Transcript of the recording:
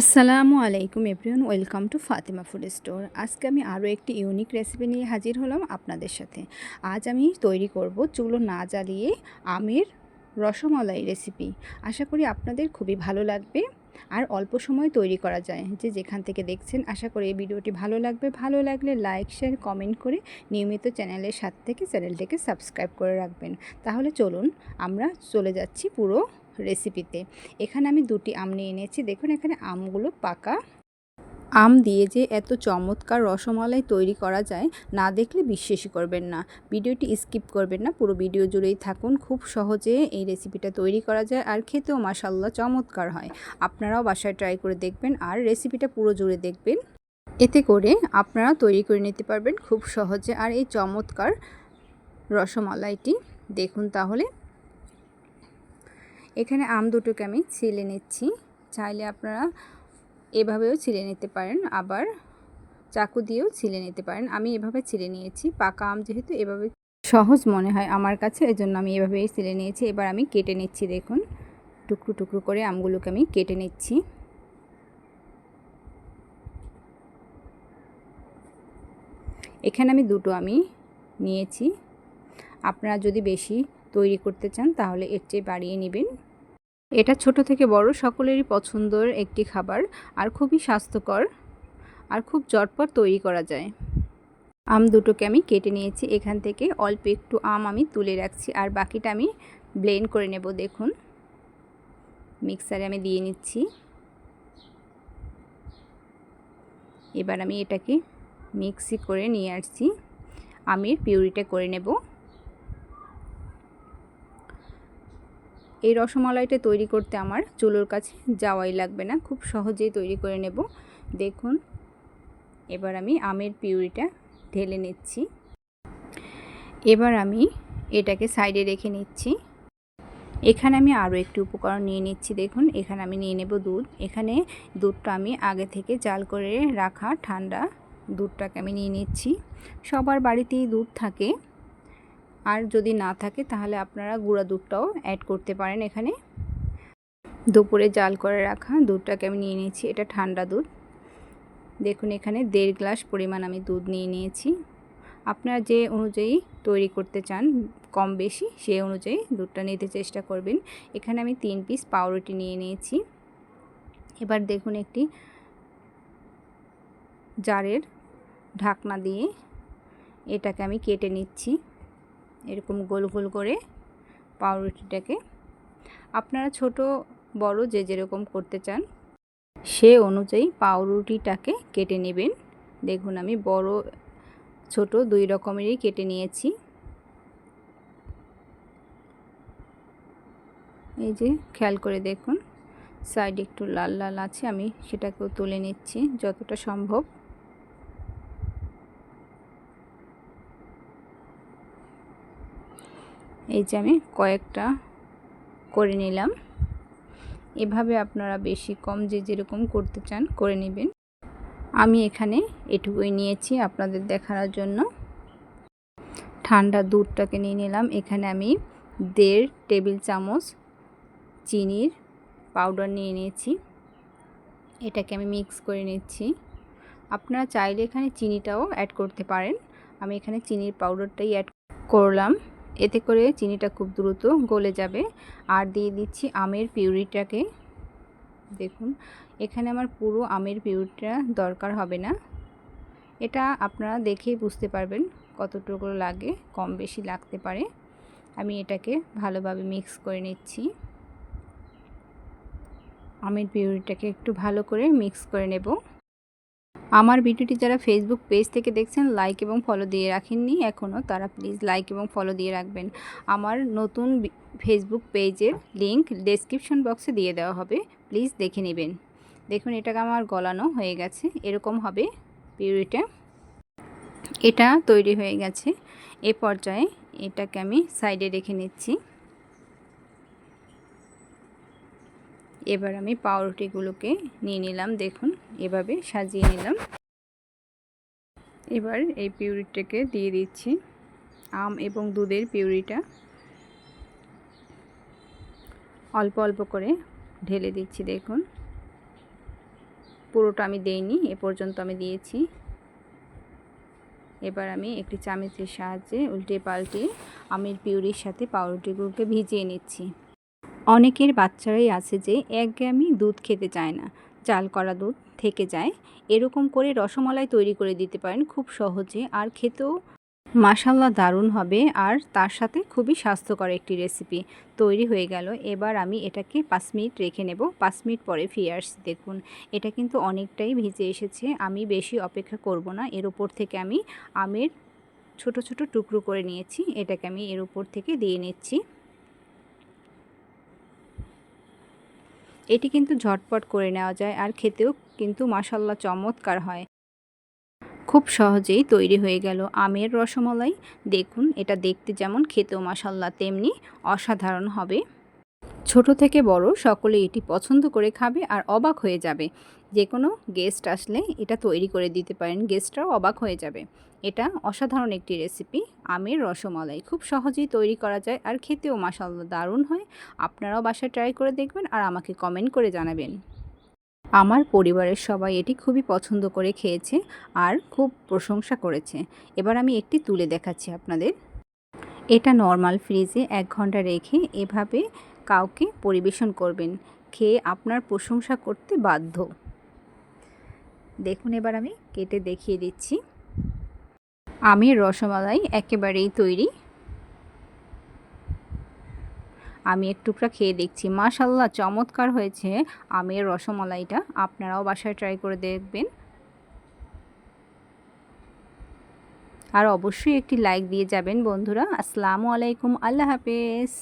আসসালামু আলাইকুম everyone, welcome to Fatima food store. আজকে আমি আরও একটি ইউনিক রেসিপি নিয়ে হাজির হলাম আপনাদের সাথে। আজ আমি তৈরি করব চুলো না জ্বালিয়ে আমের রসমালাই রেসিপি। আশা করি আপনাদের খুবই ভালো লাগবে। আর অল্প সময় তৈরি করা যায়। যে যেখান থেকে দেখছেন, আশা করি এই ভিডিওটি ভালো লাগবে। ভালো লাগলে লাইক, শেয়ার, কমেন্ট করে নিয়মিত চ্যানেলের সাথে থেকে চ্যানেলটিকে সাবস্ক্রাইব করে রাখবেন। তাহলে চলুন আমরা চলে যাচ্ছি পুরো রেসিপিতে এখানে আমি দুটি আম নিয়ে এনেছি দেখুন, এখানে আমগুলো পাকা। আম দিয়ে যে এত চমৎকার রসমালাই তৈরি করা যায়, না দেখলে বিশ্বাসই করবেন না। ভিডিওটি স্কিপ করবেন না, পুরো ভিডিও জুড়েই থাকুন। খুব সহজে এই রেসিপিটা তৈরি করা যায় আর খেতেও মাসাল্লাহ চমৎকার হয়। আপনারাও বাসায় ট্রাই করে দেখবেন আর রেসিপিটা পুরো জুড়ে দেখবেন। এতে করে আপনারা তৈরি করে নিতে পারবেন খুব সহজে। আর এই চমৎকার রসমালাইটি, দেখুন তাহলে। এখানে আম দুটোকে আমি ছিলে নিচ্ছি। চাইলে আপনারা এভাবেও ছিলে নিতে পারেন, আবার চাকু দিয়েও ছিলে নিতে পারেন। আমি এভাবে ছিলে নিয়েছি, পাকা আম যেহেতু এভাবে সহজ মনে হয় আমার কাছে, এজন্য আমি এভাবেই ছিলে নিয়েছি। এবার আমি কেটে নিচ্ছি, দেখুন, টুকরো টুকরো করে আমগুলোকে আমি কেটে নিচ্ছি। এখানে আমি দুটো আমি নিয়েছি। আপনারা যদি বেশি তৈরি করতে চান, তাহলে এর চেয়ে বাড়িয়ে নেবেন। এটা ছোট থেকে বড় সকলেরই পছন্দের একটি খাবার আর খুবই স্বাস্থ্যকর আর খুব জটপট তৈরি করা যায়। আম দুটোকে আমি কেটে নিয়েছি, এখান থেকে অল্প একটু আম আমি তুলে রাখছি আর বাকিটা আমি ব্লেন্ড করে নেব, দেখুন। মিক্সারে আমি দিয়ে নিচ্ছি। এবার আমি এটাকে মিক্সি করে নিয়ে আসছি। আমের পিউরিটা করে নেব। এই রসমালাইটা তৈরি করতে আমার চুলোর কাছে যাওয়াই লাগবে না, খুব সহজেই তৈরি করে নেব। দেখুন, এবার আমি আমের পিউরিটা ঢেলে নিচ্ছি। এবার আমি এটাকে সাইডে রেখে নিচ্ছি। এখানে আমি আরও একটি উপকরণ নিয়ে নিচ্ছি, দেখুন, এখানে আমি নিয়ে নেব দুধ। এখানে দুধটা আমি আগে থেকে জাল করে রাখা ঠান্ডা দুধটাকে আমি নিয়ে নিচ্ছি। সবার বাড়িতেই দুধ থাকে। আর যদি না থাকে, তাহলে আপনারা গুঁড়া দুধটাও অ্যাড করতে পারেন এখানে। দুপুরে জাল করে রাখা দুধটাকে আমি নিয়ে নিয়েছি, এটা ঠান্ডা দুধ। দেখুন, এখানে দেড় গ্লাস পরিমাণ আমি দুধ নিয়ে নিয়েছি। আপনারা যে অনুযায়ী তৈরি করতে চান, কম বেশি, সে অনুযায়ী দুধটা নিতে চেষ্টা করবেন। এখানে আমি তিন পিস পাউরুটি নিয়ে নিয়েছি। এবার দেখুন, একটি জারের ঢাকনা দিয়ে এটাকে আমি কেটে নিচ্ছি। এরকম গোল গোল করে পাউরুটিটাকে। আপনারা ছোট, বড় যে যেরকম করতে চান, সে অনুযায়ী পাউরুটিটাকে কেটে নেবেন। দেখুন, আমি বড়, ছোট দুই রকমেরই কেটে নিয়েছি। এই যে, খেয়াল করে দেখুন, সাইড একটু লাল লাল আছে, আমি সেটাকেও তুলে নিচ্ছি, যতটা সম্ভব। এই যে আমি কয়েকটা করে নিলাম। এভাবে আপনারা বেশি কম যে যেরকম করতে চান করে নেবেন। আমি এখানে এটুকুই নিয়েছি আপনাদের দেখানোর জন্য। ঠান্ডা দুধটাকে নিয়ে নিলাম। এখানে আমি দেড় টেবিল চামচ চিনির পাউডার নিয়ে নিয়েছি। এটাকে আমি মিক্স করে নিচ্ছি। আপনারা চাইলে এখানে চিনিটাও অ্যাড করতে পারেন। আমি এখানে চিনির পাউডারটাই অ্যাড করলাম। এতে করে চিনিটা খুব দ্রুত গলে যাবে। আর দিয়ে দিচ্ছি আমের পিউরিটাকে। দেখুন, এখানে আমার পুরো আমের পিউরিটা দরকার হবে না। এটা আপনারা দেখেই বুঝতে পারবেন কতটুকু লাগে, কম বেশি লাগতে পারে। আমি এটাকে ভালোভাবে মিক্স করে নিচ্ছি। আমের পিউরিটাকে একটু ভালো করে মিক্স করে নেব। আমার ভিডিওটি যারা ফেসবুক পেজ থেকে দেখছেন লাইক এবং ফলো দিয়ে রাখেননি এখনও, তারা প্লিজ লাইক এবং ফলো দিয়ে রাখবেন। আমার নতুন ফেসবুক পেজের লিংক ডেসক্রিপশন বক্সে দিয়ে দেওয়া হবে। প্লিজ দেখে নেবেন। দেখুন, এটাকে আমার গলানো হয়ে গেছে। এরকম হবে। পিউরিটা এটা তৈরি হয়ে গেছে। এ পর্যায়ে এটাকে আমি সাইডে রেখে নিচ্ছি। এবার আমি পাউরুটিগুলোকে নিয়ে নিলাম, দেখুন, এভাবে সাজিয়ে নিলাম। এবার এই পিউরিটাকে দিয়ে দিচ্ছি, আম এবং দুধের পিউরিটা। অল্প অল্প করে ঢেলে দিচ্ছি, দেখুন। পুরোটা আমি দেইনি, এ পর্যন্ত আমি দিয়েছি। এবার আমি একটি চামচের সাহায্যে উল্টে পাল্টে আমের পিউরির সাথে পাউরুটিগুলোকে ভিজিয়ে নিচ্ছি। অনেকের বাচ্চারাই আছে যে একঘেয়েমি দুধ খেতে চায় না, চাল করা দুধ থেকে যায়। এরকম করে রসমালাই তৈরি করে দিতে পারেন খুব সহজে আর খেতেও মাসাল্লা দারুণ হবে আর তার সাথে খুবই স্বাস্থ্যকর একটি রেসিপি তৈরি হয়ে গেল। এবার আমি এটাকে পাঁচ মিনিট রেখে নেব। পাঁচ মিনিট পরে ফিরে আসছি, দেখুন। এটা কিন্তু অনেকটাই ভিজে এসেছে, আমি বেশি অপেক্ষা করব না। এর উপর থেকে আমি আমের ছোট ছোট টুকরো করে নিয়েছি। এটাকে আমি এর উপর থেকে দিয়ে নিচ্ছি। এটি কিন্তু ঝটপট করে নেওয়া যায় আর খেতেও কিন্তু মাসাল্লা চমৎকার হয়। খুব সহজেই তৈরি হয়ে গেল আমের রসমলাই। দেখুন, এটা দেখতে যেমন খেতেও মাসাল্লা তেমনি অসাধারণ হবে। ছোট থেকে বড় সকলে এটি পছন্দ করে খাবে আর অবাক হয়ে যাবে। যে কোনো গেস্ট আসলে এটা তৈরি করে দিতে পারেন গেস্টরাও অবাক হয়ে যাবে। এটা অসাধারণ একটি রেসিপি আমের রসমালাই। খুব সহজেই তৈরি করা যায় আর খেতেও মাসাল্লা দারুণ হয়। আপনারাও বাসায় ট্রাই করে দেখবেন আর আমাকে কমেন্ট করে জানাবেন। আমার পরিবারের সবাই এটি খুবই পছন্দ করে খেয়েছে আর খুব প্রশংসা করেছে। এবার আমি একটি তুলে দেখাচ্ছি আপনাদের। এটা নর্মাল ফ্রিজে এক ঘণ্টা রেখে এভাবে কাউকে পরিবেশন করবেন। খেয়ে আপনার প্রশংসা করতে বাধ্য। দেখুন এবার আমি কেটে দেখিয়ে দিচ্ছি। আমের রসমালাই একেবারেই তৈরি। আমি এক টুকরা খেয়ে দেখছি। মাশাল্লাহ চমৎকার হয়েছে আমের রসমালাইটা। আপনারাও বাসায় ট্রাই করে দেখবেন। আর অবশ্যই একটি লাইক দিয়ে যাবেন বন্ধুরা। আসসালামু আলাইকুম। আল্লাহ হাফেজ।